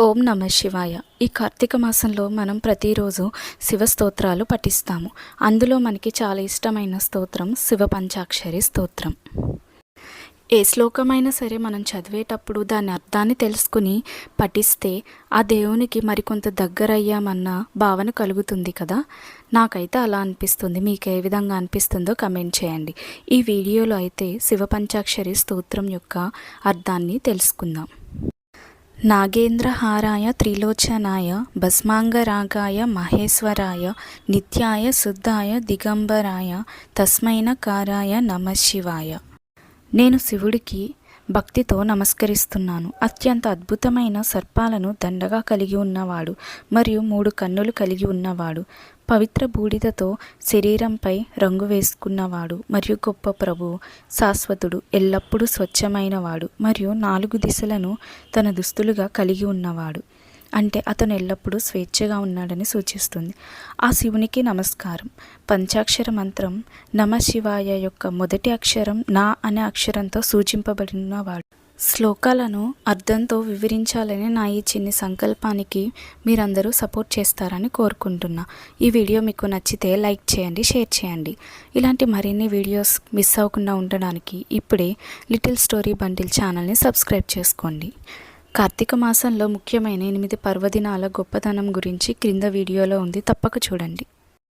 ఓం నమ శివాయ. ఈ కార్తీక మాసంలో మనం ప్రతిరోజు శివ స్తోత్రాలు పఠిస్తాము. అందులో మనకి చాలా ఇష్టమైన స్తోత్రం శివ పంచాక్షరి స్తోత్రం. ఏ శ్లోకమైనా సరే మనం చదివేటప్పుడు దాని అర్థాన్ని తెలుసుకుని పఠిస్తే ఆ దేవునికి మరికొంత దగ్గరయ్యామన్న భావన కలుగుతుంది కదా? నాకైతే అలా అనిపిస్తుంది. మీకు ఏ విధంగా అనిపిస్తుందో కమెంట్ చేయండి. ఈ వీడియోలో అయితే శివ పంచాక్షరి స్తోత్రం యొక్క అర్థాన్ని తెలుసుకుందాం. నాగేంద్రహారాయ త్రిలోచనాయ భస్మాంగరాగాయ మహేశ్వరాయ నిత్యాయ శుద్ధాయ దిగంబరాయ తస్మైనకారాయ నమ శివాయ. నేను శివుడికి భక్తితో నమస్కరిస్తున్నాను. అత్యంత అద్భుతమైన సర్పాలను దండగా కలిగి ఉన్నవాడు మరియు మూడు కన్నులు కలిగి ఉన్నవాడు. పవిత్ర బూడిదతో శరీరంపై రంగు వేసుకున్నవాడు మరియు గొప్ప ప్రభువు శాశ్వతుడు ఎల్లప్పుడూ స్వచ్ఛమైనవాడు మరియు నాలుగు దిశలను తన దుస్తులుగా కలిగి ఉన్నవాడు. అంటే అతను ఎల్లప్పుడూ స్వేచ్ఛగా ఉన్నాడని సూచిస్తుంది. ఆ శివునికి నమస్కారం. పంచాక్షర మంత్రం నమ శివాయ యొక్క మొదటి అక్షరం నా అనే అక్షరంతో సూచింపబడినవాడు. శ్లోకాలను అర్థంతో వివరించాలని నా ఈ చిన్ని సంకల్పానికి మీరందరూ సపోర్ట్ చేస్తారని కోరుకుంటున్నా. ఈ వీడియో మీకు నచ్చితే లైక్ చేయండి షేర్ చేయండి. ఇలాంటి మరిన్ని వీడియోస్ మిస్ అవ్వకుండా ఉండడానికి ఇప్పుడే లిటిల్ స్టోరీ బండిల్ ఛానల్ని సబ్స్క్రైబ్ చేసుకోండి. కార్తీక మాసంలో ముఖ్యమైన ఎనిమిది పర్వదినాల గొప్పతనం గురించి క్రింద వీడియోలో ఉంది. తప్పక చూడండి.